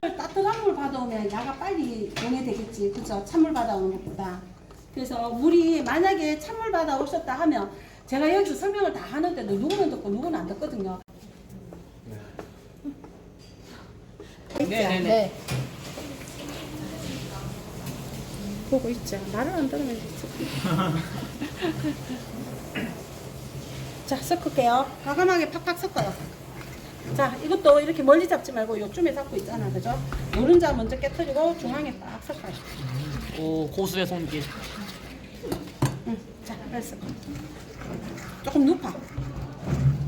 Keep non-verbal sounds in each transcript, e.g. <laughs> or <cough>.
따뜻한 물 받아오면 야가 빨리 용해되겠지. 그죠? 찬물 받아오는 것보다. 그래서 물이 만약에 찬물 받아오셨다 하면 제가 여기서 설명을 다 하는데도 누구는 듣고 누구는 안 듣거든요. 네네네. 보고 있죠. 말을 안 들으면 되지. <laughs> 자, 섞을게요. 과감하게 팍팍 섞어요. 자, 이것도 이렇게 멀리 잡지 말고 요쯤에 잡고 있잖아. 그죠? 노른자 먼저 깨뜨리고 중앙에 딱 섞어요. 오 고수의 손길. 응. 자, 그래서 조금 눕혀.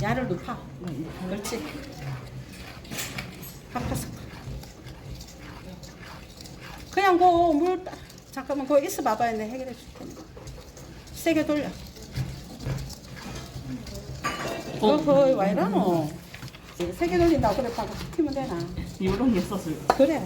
야를 눕혀. 그렇지. 팍팍 섞어. 그냥 그물 잠깐만 그거 있어 봐봐야 내 해결해 줄 테니까. 세게 돌려. 어. 어허, 왜 이러노? 세게 돌린다고 그래 봐봐. 튀면 되나? 이런 게 있었어요. 그래.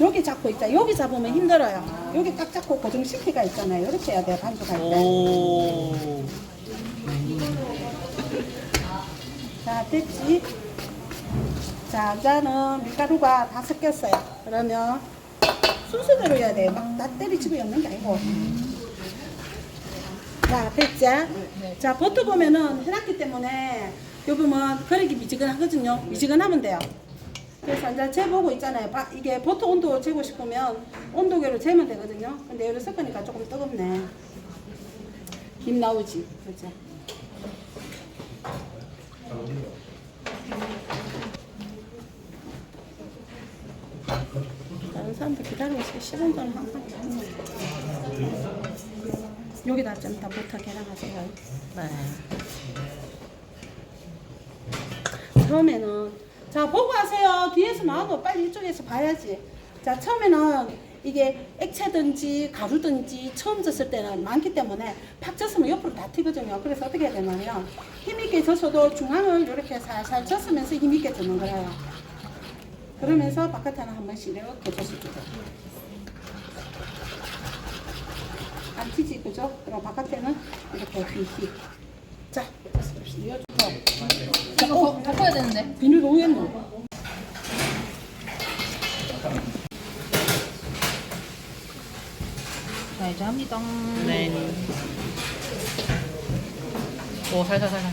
여기 잡고 있자. 여기 잡으면 힘들어요. 여기 딱 잡고 고정시키가 있잖아요. 이렇게 해야 돼요. 반죽할 때. 오. 자, 됐지? 자, 이제는 밀가루가 다 섞였어요. 그러면 순서대로 해야 돼요. 막다 때리치고 엮는 게 아니고. 자, 됐지? 자, 버터 보면은 해놨기 때문에 요 보면 거리기 미지근하거든요. 미지근하면 돼요. 그래서 이제 재보고 있잖아요. 바- 이게 버터 온도 재고 싶으면 온도계로 재면 되거든요. 근데 여기 섞으니까 조금 뜨겁네. 김 나오지. 그죠? 다른 사람들 기다리고 있어. 10분 전에 항상 여기다 좀다 버터 계량하세요. 네. 처음에는 자 보고 하세요. 뒤에서만 하고 빨리 이쪽에서 봐야지. 자 처음에는 이게 액체든지 가루든지 처음 졌을 때는 많기 때문에 팍 졌으면 옆으로 다 튀거든요. 그래서 어떻게 해야 되냐면 힘있게 져서도 중앙을 이렇게 살살 졌으면서 힘있게 젓는 거예요. 그러면서 바깥에는 한 번씩 이렇게 져주고 안 튀지 그죠? 그리고 바깥에는 이렇게 휘휘 자 이어주고 이거 덮어야 되는데. 비닐 너무 했노? 자, 이제 합니다. 네. 오 살살 살살.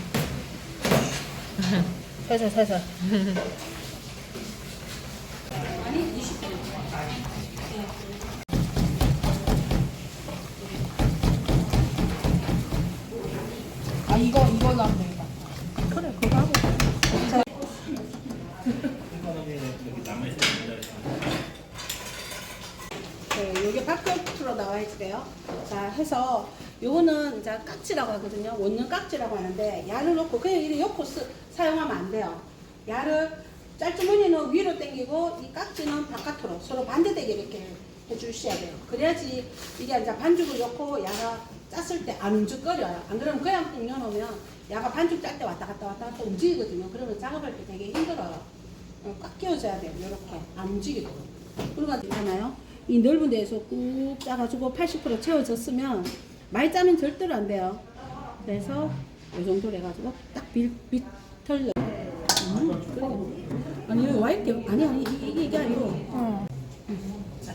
살살, 살살. <laughs> 이거, 이걸로 하면 되겠다. 그래 그거 하고 자. 네, 요게 바깥으로 나와야지 돼요. 자, 해서 요거는 이제 깍지라고 하거든요. 원룸 깍지라고 하는데 야를 넣고 그냥 이렇게 엮고 쓰, 사용하면 안 돼요. 야를 짤주머니는 위로 당기고 이 깍지는 바깥으로 서로 반대되게 이렇게 해주셔야 돼요. 그래야지 이게 이제 반죽을 넣고 야가 짰을 때 안 움직거려요. 안 그러면 그냥 꾹 넣어놓으면 야가 반죽 짤 때 왔다 갔다 왔다 갔다 움직이거든요. 그러면 작업할 때 되게 힘들어요. 어, 꽉 끼워줘야 돼요. 이렇게 안 움직이도록. 그러고 있잖아요. 이 넓은 데에서 꾹 짜가지고 80% 채워졌으면 많이 짜면 절대로 안 돼요. 그래서 이 정도로 해가지고 딱 밑, 밑을 음, 그래. 아니 여기 와 있게 아니 아니 이- 이게 이게 아니고 어. 자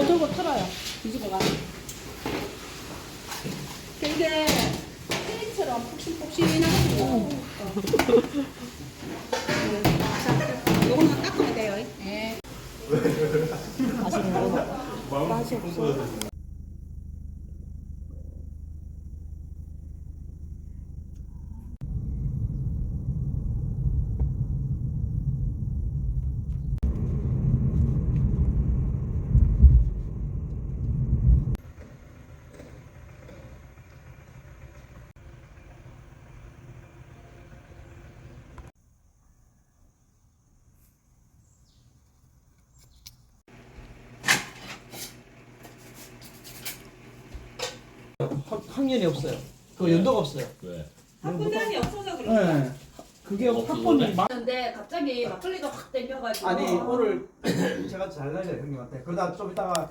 이거 들고 틀어요. 뒤집어가 이게 케이크처럼 푹신푹신하거든요 자 요거는 닦으면 돼요. 예. 맛이 없어 학- 학년이 없어요. 그 연도가 없어요. 왜? 학군단이 없어서 그런가? 네. 그게 팝콘이 막 근데 갑자기 막걸리가 확 땡겨가지고 아니 오늘 제가 잘 날려요 형님한테 그러다 좀 이따가